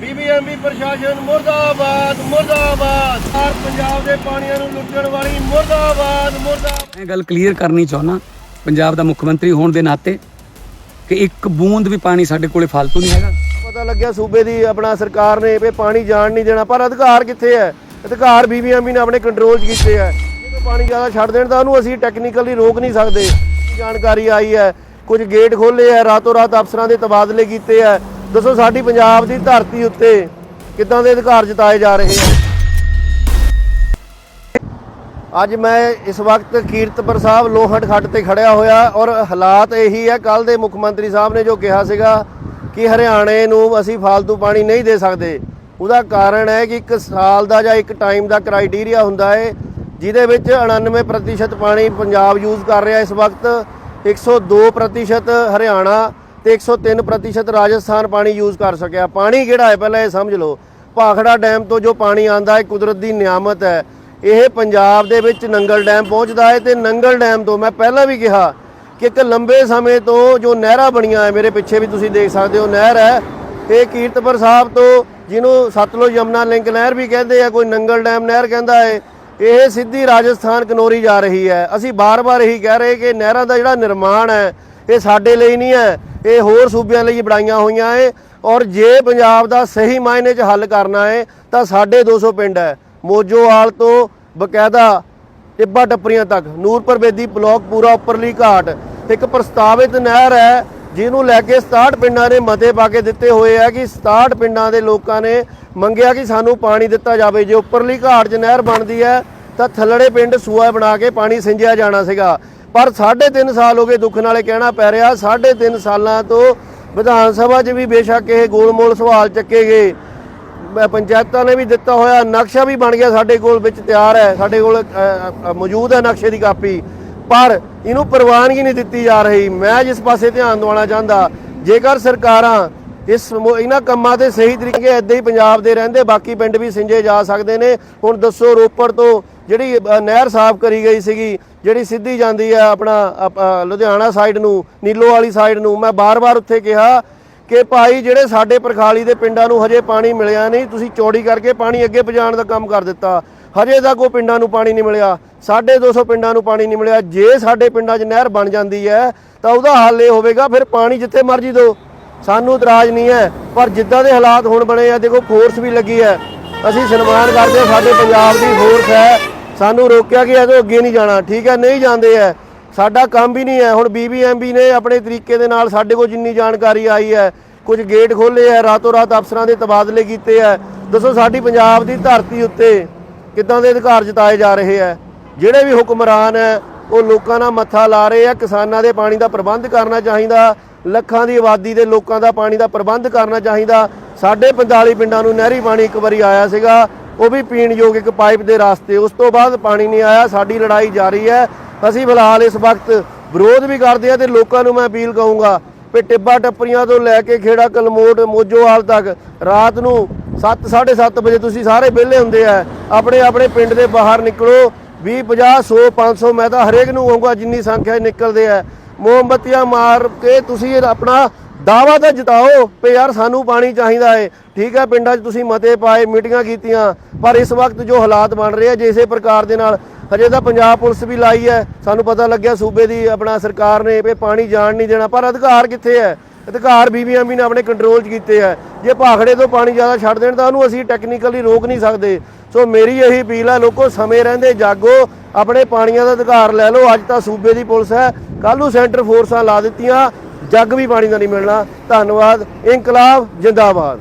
BBMB ਪ੍ਰਸ਼ਾਸਨ ਮੁਰਦਾਬਾਦ ਮੁਰਦਾਬਾਦ। ਸਾਰ ਪੰਜਾਬ ਦੇ ਪਾਣੀਆਂ ਨੂੰ ਲੁੱਟਣ ਵਾਲੀ ਮੁਰਦਾਬਾਦ ਮੁਰਦਾਬਾਦ। ਮੈਂ ਗੱਲ ਕਲੀਅਰ ਕਰਨੀ ਚਾਹੁੰਦਾ ਪੰਜਾਬ ਦਾ ਮੁੱਖ ਮੰਤਰੀ ਹੋਣ ਦੇ ਨਾਤੇ ਕਿ ਇੱਕ ਬੂੰਦ ਵੀ ਪਾਣੀ ਸਾਡੇ ਕੋਲੇ ਫालतू ਨਹੀਂ ਹੈਗਾ। ਪਤਾ ਲੱਗਿਆ ਸੂਬੇ ਦੀ ਆਪਣਾ ਸਰਕਾਰ ਨੇ ਵੀ ਪਾਣੀ ਜਾਣ ਨਹੀਂ ਦੇਣਾ ਪਰ ਅਧਿਕਾਰ ਕਿੱਥੇ ਹੈ? ਅਧਿਕਾਰ ਬੀਬੀਐਮਬੀ ਨੇ ਆਪਣੇ ਕੰਟਰੋਲ 'ਚ ਕੀਤੇ ਹੈ ਜੇ ਪਾਣੀ ਜ਼ਿਆਦਾ ਛੱਡ ਦੇਣ ਤਾਂ ਉਹਨੂੰ ਅਸੀਂ ਟੈਕਨੀਕਲੀ ਰੋਕ ਨਹੀਂ ਸਕਦੇ। ਜਾਣਕਾਰੀ ਆਈ ਹੈ? ਕੁਝ ਗੇਟ ਖੋਲੇ ਹੈ ਰਾਤੋਂ ਰਾਤ ਅਫਸਰਾਂ ਦੇ ਤਬਾਦਲੇ ਕੀਤੇ ਹੈ ਦੱਸੋ ਸਾਡੀ ਪੰਜਾਬ ਦੀ ਧਰਤੀ ਉੱਤੇ ਕਿੱਦਾਂ ਦੇ ਅਧਿਕਾਰ ਜਤਾਏ ਜਾ ਰਹੇ ਹੈ ਅੱਜ ਮੈਂ ਇਸ ਵਕਤ ਕੀਰਤਪੁਰ ਸਾਹਿਬ ਲੋਹਟ ਖੱਡ ਤੇ ਖੜਿਆ ਹੋਇਆ ਔਰ ਹਾਲਾਤ ਇਹੀ ਹੈ ਕੱਲ ਦੇ ਮੁੱਖ ਮੰਤਰੀ ਸਾਹਿਬ ਨੇ ਜੋ ਕਿਹਾ ਸੀਗਾ ਕਿ ਹਰਿਆਣੇ ਨੂੰ ਅਸੀਂ ਫालतू ਪਾਣੀ ਨਹੀਂ ਦੇ ਸਕਦੇ। ਉਹਦਾ ਕਾਰਨ ਹੈ ਕਿ ਇੱਕ ਸਾਲ ਦਾ ਜਾਂ ਇੱਕ ਟਾਈਮ ਦਾ ਕ੍ਰਾਈਟੇਰੀਆ ਹੁੰਦਾ ਹੈ, ਜਿਹਦੇ ਵਿੱਚ 99% ਪਾਣੀ ਪੰਜਾਬ ਯੂਜ਼ ਕਰ ਰਿਹਾ। ਇਸ ਵਕਤ 102% ਹਰਿਆਣਾ ਤੇ 103% ਰਾਜਸਥਾਨ ਪਾਣੀ ਯੂਜ਼ ਕਰ ਸਕਿਆ। ਪਾਣੀ ਕਿਹੜਾ ਹੈ? ਪਹਿਲਾਂ ਇਹ ਸਮਝ ਲਓ। ਭਾਖੜਾ ਡੈਮ ਤੋਂ ਜੋ ਪਾਣੀ ਆਂਦਾ ਹੈ ਕੁਦਰਤ ਦੀ ਨਿਆਮਤ ਹੈ। ਇਹ ਪੰਜਾਬ ਦੇ ਵਿੱਚ ਨੰਗਲ ਡੈਮ ਪਹੁੰਚਦਾ ਹੈ ਤੇ ਨੰਗਲ ਡੈਮ ਤੋਂ ਮੈਂ ਪਹਿਲਾਂ ਵੀ ਕਿਹਾ ਕਿ ਇੱਕ ਲੰਬੇ ਸਮੇਂ ਤੋਂ ਜੋ ਨਹਿਰਾਂ ਬਣੀਆਂ ਹੈ, ਮੇਰੇ ਪਿੱਛੇ ਵੀ ਤੁਸੀਂ ਦੇਖ ਸਕਦੇ ਹੋ, ਨਹਿਰ ਹੈ। ਇਹ ਕੀਰਤਪੁਰ ਸਾਹਿਬ ਤੋਂ ਜਿਹਨੂੰ ਸਤਲੁਜ ਯਮਨਾ ਲਿੰਕ ਨਹਿਰ ਵੀ ਕਹਿੰਦੇ ਆ, ਕੋਈ ਨੰਗਲ ਡੈਮ ਨਹਿਰ ਕਹਿੰਦਾ ਹੈ, ਇਹ ਸਿੱਧੀ ਰਾਜਸਥਾਨ ਕਨੋਰੀ ਜਾ ਰਹੀ ਹੈ। ਅਸੀਂ ਬਾਰ-ਬਾਰ ਇਹੀ ਕਹਿ ਰਹੇ ਕਿ ਨਹਿਰਾਂ ਦਾ ਜਿਹੜਾ ਨਿਰਮਾਣ ਹੈ ਇਹ ਸਾਡੇ ਲਈ ਨਹੀਂ ਹੈ। ਇਹ ਹੋਰ ਸੂਬਿਆਂ ਲਈ ਬਣਾਈਆਂ ਹੋਈਆਂ ਏ ਔਰ ਜੇ ਪੰਜਾਬ ਦਾ ਸਹੀ ਮਾਇਨੇ 'ਚ ਹੱਲ ਕਰਨਾ ਹੈ ਤਾਂ ਸਾਡੇ 200 ਪਿੰਡ ਹੈ ਮੋਜੋਵਾਲ ਤੋਂ ਬਕਾਇਦਾ ਟਿੱਬਾ ਟੱਪਰੀਆਂ ਤੱਕ। ਨੂਰਪੁਰ ਬੇਦੀ ਬਲਾਕ ਪੂਰਾ ਉੱਪਰਲੀ ਘਾਟ। ਇੱਕ ਪ੍ਰਸਤਾਵਿਤ ਨਹਿਰ ਹੈ ਜਿਹਨੂੰ ਲੈ ਕੇ 67 ਪਿੰਡਾਂ ਨੇ ਮਤੇ ਪਾ ਕੇ ਦਿੱਤੇ ਹੋਏ ਆ ਕਿ 67 ਪਿੰਡਾਂ ਦੇ ਲੋਕਾਂ ਨੇ ਮੰਗਿਆ ਕਿ ਸਾਨੂੰ ਪਾਣੀ ਦਿੱਤਾ ਜਾਵੇ। ਜੇ ਉੱਪਰਲੀ ਘਾਟ 'ਚ ਨਹਿਰ ਬਣਦੀ ਹੈ ਤਾਂ ਥੱਲੜੇ ਪਿੰਡ ਸੂਆ ਬਣਾ ਕੇ ਪਾਣੀ ਸਿੰਜਿਆ ਜਾਣਾ ਸੀਗਾ। ਪਰ 3.5 ਸਾਲ ਹੋ ਗਏ ਦੁੱਖ ਨਾਲੇ ਕਹਿਣਾ ਪੈ ਰਿਹਾ। 3.5 ਸਾਲਾਂ ਤੋਂ ਵਿਧਾਨ ਸਭਾ 'ਚ ਵੀ ਬੇਸ਼ੱਕ ਇਹ ਗੋਲਮੋਲ ਸਵਾਲ ਚੱਕੇ ਗਏ। ਪੰਚਾਇਤਾਂ ਨੇ ਵੀ ਦਿੱਤਾ ਹੋਇਆ, ਨਕਸ਼ਾ ਵੀ ਬਣ ਗਿਆ ਸਾਡੇ ਕੋਲ ਵਿੱਚ ਤਿਆਰ ਹੈ। ਸਾਡੇ ਕੋਲ ਮੌਜੂਦ ਹੈ ਨਕਸ਼ੇ ਦੀ ਕਾਪੀ। ਪਰ ਇਹਨੂੰ ਪ੍ਰਵਾਨਗੀ ਨਹੀਂ ਦਿੱਤੀ ਜਾ ਰਹੀ। ਮੈਂ ਜਿਸ ਪਾਸੇ ਧਿਆਨ ਦਿਵਾਉਣਾ ਚਾਹੁੰਦਾ, ਜੇਕਰ ਸਰਕਾਰਾਂ ਇਸ ਇਹਨਾਂ ਕੰਮਾਂ ਤੇ ਸਹੀ ਤਰੀਕੇ ਏਦਾਂ ਹੀ ਪੰਜਾਬ ਦੇ ਰਹਿੰਦੇ, ਬਾਕੀ ਪਿੰਡ ਵੀ ਸਿੰਜੇ ਜਾ ਸਕਦੇ ਨੇ। ਹੁਣ ਦੱਸੋ ਰੋਪੜ ਤੋਂ ਜਿਹੜੀ ਨਹਿਰ ਸਾਫ਼ ਕਰੀ ਗਈ ਸੀਗੀ ਜਿਹੜੀ ਸਿੱਧੀ ਜਾਂਦੀ ਹੈ ਆਪਣਾ ਅਪ- ਲੁਧਿਆਣਾ ਸਾਈਡ ਨੂੰ, ਨੀਲੋ ਵਾਲੀ ਸਾਈਡ ਨੂੰ, ਮੈਂ ਬਾਰ-ਬਾਰ ਉੱਥੇ ਕਿਹਾ ਕਿ ਭਾਈ ਜਿਹੜੇ ਸਾਡੇ ਪਰਖਾਲੀ ਦੇ ਪਿੰਡਾਂ ਨੂੰ ਹਜੇ ਪਾਣੀ ਮਿਲਿਆ ਨਹੀਂ, ਤੁਸੀਂ ਚੌੜੀ ਕਰਕੇ ਪਾਣੀ ਅੱਗੇ ਪਹੁੰਚਾਉਣ ਦਾ ਕੰਮ ਕਰ ਦਿੱਤਾ। ਹਜੇ ਤੱਕ ਉਹ ਪਿੰਡਾਂ ਨੂੰ ਪਾਣੀ ਨਹੀਂ ਮਿਲਿਆ। 250 ਪਿੰਡਾਂ ਨੂੰ ਪਾਣੀ ਨਹੀਂ ਮਿਲਿਆ। ਜੇ ਸਾਡੇ ਪਿੰਡਾਂ 'ਚ ਨਹਿਰ ਬਣ ਜਾਂਦੀ ਹੈ, ਤਾਂ ਉਹਦਾ ਹੱਲ ਇਹ ਹੋਵੇਗਾ, ਫਿਰ ਪਾਣੀ ਜਿੱਥੇ ਮਰਜ਼ੀ ਦਿਓ। ਸਾਨੂੰ ਇਤਰਾਜ਼ ਨਹੀਂ ਹੈ, ਪਰ ਜਿੱਦਾਂ ਦੇ ਹਾਲਾਤ ਹੁਣ ਬਣੇ ਆ, ਦੇਖੋ ਫੋਰਸ ਵੀ ਲੱਗੀ ਹੈ। ਅਸੀਂ ਸਨਮਾਨ ਕਰਦੇ ਸਾਡੇ ਪੰਜਾਬ ਦੀ ਫੋਰਸ ਹੈ। ਸਾਨੂੰ ਰੋਕਿਆ ਗਿਆ ਤੋਂ ਅੱਗੇ ਨਹੀਂ ਜਾਣਾ, ਠੀਕ ਹੈ, ਨਹੀਂ ਜਾਂਦੇ ਹੈ ਸਾਡਾ ਕੰਮ ਵੀ ਨਹੀਂ ਹੈ ਹੁਣ ਬੀਬੀਐਮਬੀ ਨੇ ਆਪਣੇ ਤਰੀਕੇ ਦੇ ਨਾਲ ਸਾਡੇ ਕੋਲ ਜਿੰਨੀ ਜਾਣਕਾਰੀ ਆਈ ਹੈ ਕੁਝ ਗੇਟ ਖੋਲੇ ਹੈ ਰਾਤੋਂ ਰਾਤ ਅਫਸਰਾਂ ਦੇ ਤਬਾਦਲੇ ਕੀਤੇ ਹੈ ਦੱਸੋ ਸਾਡੀ ਪੰਜਾਬ ਦੀ ਧਰਤੀ ਉੱਤੇ ਕਿੱਦਾਂ ਦੇ ਅਧਿਕਾਰ ਜਤਾਏ ਜਾ ਰਹੇ ਹੈ ਜਿਹੜੇ ਵੀ ਹੁਕਮਰਾਨ ਹੈ ਉਹ ਲੋਕਾਂ ਨਾਲ ਮੱਥਾ ਲਾ ਰਹੇ ਆ ਕਿਸਾਨਾਂ ਦੇ ਪਾਣੀ ਦਾ ਪ੍ਰਬੰਧ ਕਰਨਾ ਚਾਹੀਦਾ, ਲੱਖਾਂ ਦੀ ਆਬਾਦੀ ਦੇ ਲੋਕਾਂ ਦਾ ਪਾਣੀ ਦਾ ਪ੍ਰਬੰਧ ਕਰਨਾ ਚਾਹੀਦਾ। ਸਾਡੇ 45 ਪਿੰਡਾਂ ਨੂੰ ਨਹਿਰੀ ਪਾਣੀ ਇੱਕ ਵਾਰੀ ਆਇਆ ਸੀਗਾ। ਉਹ ਵੀ ਪੀਣ ਯੋਗ ਇੱਕ ਪਾਈਪ ਦੇ ਰਾਸਤੇ, ਉਸ ਤੋਂ ਬਾਅਦ ਪਾਣੀ ਨਹੀਂ ਆਇਆ, ਸਾਡੀ ਲੜਾਈ ਜਾਰੀ ਹੈ। ਅਸੀਂ ਫਿਲਹਾਲ ਇਸ ਵਕਤ ਵਿਰੋਧ ਵੀ ਕਰਦੇ ਆ ਤੇ ਲੋਕਾਂ ਨੂੰ ਮੈਂ ਅਪੀਲ ਕਹੂੰਗਾ ਵੀ ਟਿੱਬਾ ਟੱਪਰੀਆਂ ਤੋਂ ਲੈ ਕੇ ਖੇੜਾ ਕਲਮੋਟ ਮੋਜੋਵਾਲ ਤੱਕ ਰਾਤ ਨੂੰ 7 7:30 ਵਜੇ ਤੁਸੀਂ ਸਾਰੇ ਵਿਹਲੇ ਹੁੰਦੇ ਆ, ਆਪਣੇ ਆਪਣੇ ਪਿੰਡ ਦੇ ਬਾਹਰ ਨਿਕਲੋ। 20 50 100 500 ਮੈਂ ਤਾਂ ਹਰੇਕ ਨੂੰ ਕਹੂੰਗਾ ਜਿੰਨੀ ਸੰਖਿਆ ਨਿਕਲਦੇ ਆ। ਮੋਮਬੱਤੀਆਂ ਮਾਰ ਕੇ ਤੁਸੀਂ ਆਪਣਾ ਦਾਵਾ ਤਾਂ ਜਿਤਾਓ ਵੀ ਯਾਰ ਸਾਨੂੰ ਪਾਣੀ ਚਾਹੀਦਾ ਏ। ਠੀਕ ਹੈ ਪਿੰਡਾਂ 'ਚ ਤੁਸੀਂ ਮਤੇ ਪਾਏ, ਮੀਟਿੰਗਾਂ ਕੀਤੀਆਂ, ਪਰ ਇਸ ਵਕਤ ਜੋ ਹਾਲਾਤ ਬਣ ਰਹੇ ਆ, ਜੇ ਇਸੇ ਪ੍ਰਕਾਰ ਦੇ ਨਾਲ ਹਜੇ ਤਾਂ ਪੰਜਾਬ ਪੁਲਿਸ ਵੀ ਲਾਈ ਹੈ ਸਾਨੂੰ ਪਤਾ ਲੱਗਿਆ ਸੂਬੇ ਦੀ ਆਪਣਾ ਸਰਕਾਰ ਨੇ ਵੀ ਪਾਣੀ ਜਾਣ ਨਹੀਂ ਦੇਣਾ, ਪਰ ਅਧਿਕਾਰ ਕਿੱਥੇ ਹੈ ਅਧਿਕਾਰ ਬੀਬੀਐਮਬੀ ਨੇ ਆਪਣੇ ਕੰਟਰੋਲ 'ਚ ਕੀਤੇ ਹੈ ਜੇ ਭਾਖੜੇ ਤੋਂ ਪਾਣੀ ਜ਼ਿਆਦਾ ਛੱਡ ਦੇਣ, ਤਾਂ ਉਹਨੂੰ ਅਸੀਂ ਟੈਕਨੀਕਲੀ ਰੋਕ ਨਹੀਂ ਸਕਦੇ। ਸੋ ਮੇਰੀ ਇਹੀ ਅਪੀਲ ਹੈ ਲੋਕੋ ਸਮੇਂ ਰਹਿੰਦੇ, ਜਾਗੋ, ਆਪਣੇ ਪਾਣੀਆਂ ਦਾ ਅਧਿਕਾਰ ਲੈ ਲਓ। ਅੱਜ ਤਾਂ ਸੂਬੇ ਦੀ ਪੁਲਿਸ ਹੈ ਕੱਲ ਨੂੰ ਸੈਂਟਰ ਫੋਰਸਾਂ ਲਾ ਦਿੱਤੀਆਂ। ਜੱਗ ਵੀ ਪਾਣੀ ਦਾ ਨਹੀਂ ਮਿਲਣਾ। ਧੰਨਵਾਦ। ਇਨਕਲਾਬ ਜਿੰਦਾਬਾਦ।